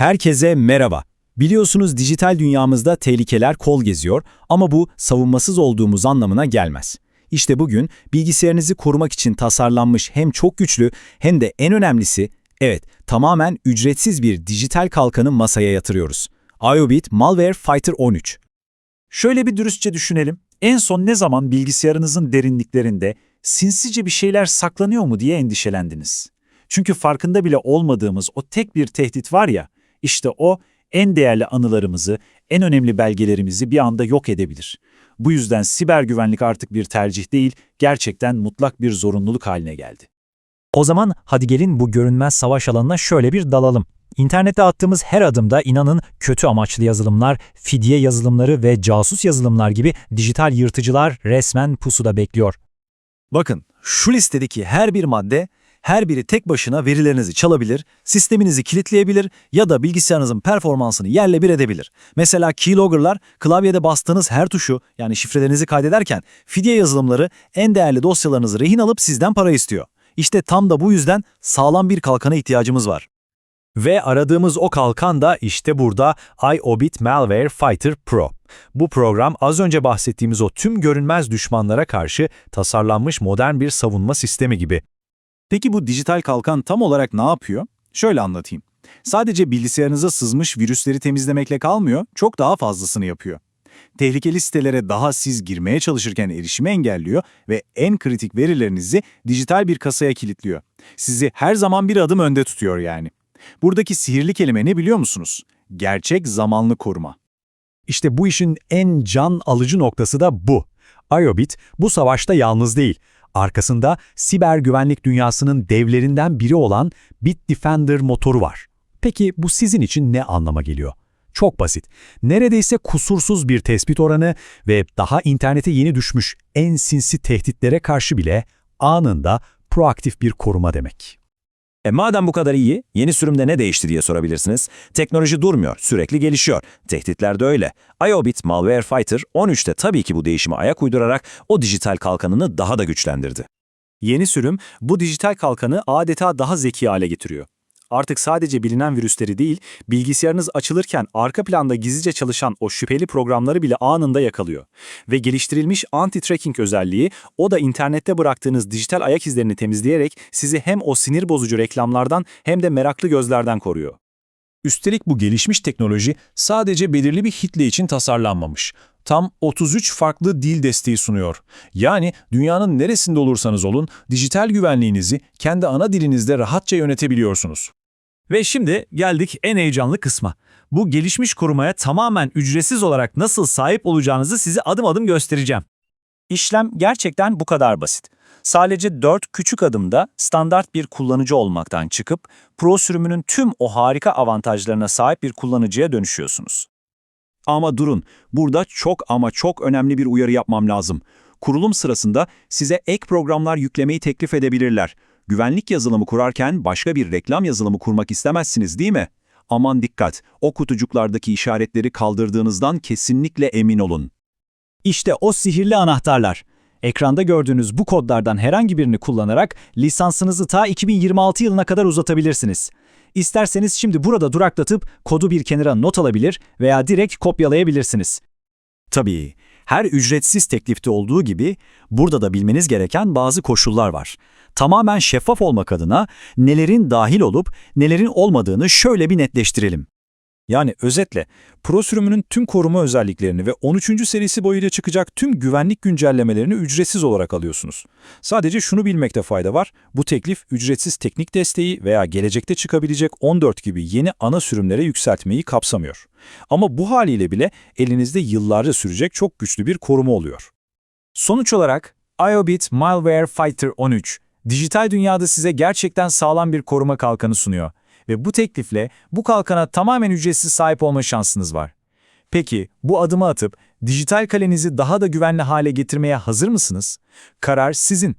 Herkese merhaba. Biliyorsunuz dijital dünyamızda tehlikeler kol geziyor ama bu savunmasız olduğumuz anlamına gelmez. İşte bugün bilgisayarınızı korumak için tasarlanmış hem çok güçlü hem de en önemlisi, evet tamamen ücretsiz bir dijital kalkanı masaya yatırıyoruz. IOBIT Malware Fighter 13. Şöyle bir dürüstçe düşünelim. En son ne zaman bilgisayarınızın derinliklerinde sinsice bir şeyler saklanıyor mu diye endişelendiniz? Çünkü farkında bile olmadığımız o tek bir tehdit var ya, işte o en değerli anılarımızı, en önemli belgelerimizi bir anda yok edebilir. Bu yüzden siber güvenlik artık bir tercih değil, gerçekten mutlak bir zorunluluk haline geldi. O zaman hadi gelin bu görünmez savaş alanına şöyle bir dalalım. İnternette attığımız her adımda inanın kötü amaçlı yazılımlar, fidye yazılımları ve casus yazılımlar gibi dijital yırtıcılar resmen pusuda bekliyor. Bakın, şu listedeki her bir madde, her biri tek başına verilerinizi çalabilir, sisteminizi kilitleyebilir ya da bilgisayarınızın performansını yerle bir edebilir. Mesela keylogger'lar klavyede bastığınız her tuşu yani şifrelerinizi kaydederken fidye yazılımları en değerli dosyalarınızı rehin alıp sizden para istiyor. İşte tam da bu yüzden sağlam bir kalkana ihtiyacımız var. Ve aradığımız o kalkan da işte burada IOBIT Malware Fighter Pro. Bu program az önce bahsettiğimiz o tüm görünmez düşmanlara karşı tasarlanmış modern bir savunma sistemi gibi. Peki bu dijital kalkan tam olarak ne yapıyor? Şöyle anlatayım. Sadece bilgisayarınıza sızmış virüsleri temizlemekle kalmıyor, çok daha fazlasını yapıyor. Tehlikeli sitelere daha siz girmeye çalışırken erişimi engelliyor ve en kritik verilerinizi dijital bir kasaya kilitliyor. Sizi her zaman bir adım önde tutuyor yani. Buradaki sihirli kelime ne biliyor musunuz? Gerçek zamanlı koruma. İşte bu işin en can alıcı noktası da bu. IOBIT bu savaşta yalnız değil. Arkasında siber güvenlik dünyasının devlerinden biri olan Bitdefender motoru var. Peki bu sizin için ne anlama geliyor? Çok basit. Neredeyse kusursuz bir tespit oranı ve daha internete yeni düşmüş en sinsi tehditlere karşı bile anında proaktif bir koruma demek. E madem bu kadar iyi, yeni sürümde ne değişti diye sorabilirsiniz. Teknoloji durmuyor, sürekli gelişiyor. Tehditler de öyle. IOBIT Malware Fighter 13'te tabii ki bu değişime ayak uydurarak o dijital kalkanını daha da güçlendirdi. Yeni sürüm bu dijital kalkanı adeta daha zeki hale getiriyor. Artık sadece bilinen virüsleri değil, bilgisayarınız açılırken arka planda gizlice çalışan o şüpheli programları bile anında yakalıyor. Ve geliştirilmiş anti-tracking özelliği, o da internette bıraktığınız dijital ayak izlerini temizleyerek sizi hem o sinir bozucu reklamlardan hem de meraklı gözlerden koruyor. Üstelik bu gelişmiş teknoloji sadece belirli bir hitle için tasarlanmamış. Tam 33 farklı dil desteği sunuyor. Yani dünyanın neresinde olursanız olun dijital güvenliğinizi kendi ana dilinizde rahatça yönetebiliyorsunuz. Ve şimdi geldik en heyecanlı kısma. Bu gelişmiş korumaya tamamen ücretsiz olarak nasıl sahip olacağınızı size adım adım göstereceğim. İşlem gerçekten bu kadar basit. Sadece 4 küçük adımda standart bir kullanıcı olmaktan çıkıp Pro sürümünün tüm o harika avantajlarına sahip bir kullanıcıya dönüşüyorsunuz. Ama durun, burada çok ama çok önemli bir uyarı yapmam lazım. Kurulum sırasında size ek programlar yüklemeyi teklif edebilirler. Güvenlik yazılımı kurarken başka bir reklam yazılımı kurmak istemezsiniz değil mi? Aman dikkat, o kutucuklardaki işaretleri kaldırdığınızdan kesinlikle emin olun. İşte o sihirli anahtarlar. Ekranda gördüğünüz bu kodlardan herhangi birini kullanarak lisansınızı ta 2026 yılına kadar uzatabilirsiniz. İsterseniz şimdi burada duraklatıp kodu bir kenara not alabilir veya direkt kopyalayabilirsiniz. Tabii, her ücretsiz teklifte olduğu gibi burada da bilmeniz gereken bazı koşullar var. Tamamen şeffaf olmak adına nelerin dahil olup nelerin olmadığını şöyle bir netleştirelim. Yani özetle Pro sürümünün tüm koruma özelliklerini ve 13. serisi boyunca çıkacak tüm güvenlik güncellemelerini ücretsiz olarak alıyorsunuz. Sadece şunu bilmekte fayda var, bu teklif ücretsiz teknik desteği veya gelecekte çıkabilecek 14 gibi yeni ana sürümlere yükseltmeyi kapsamıyor. Ama bu haliyle bile elinizde yıllarca sürecek çok güçlü bir koruma oluyor. Sonuç olarak IOBIT Malware Fighter 13, dijital dünyada size gerçekten sağlam bir koruma kalkanı sunuyor. Ve bu teklifle bu kalkana tamamen ücretsiz sahip olma şansınız var. Peki bu adımı atıp dijital kalenizi daha da güvenli hale getirmeye hazır mısınız? Karar sizin.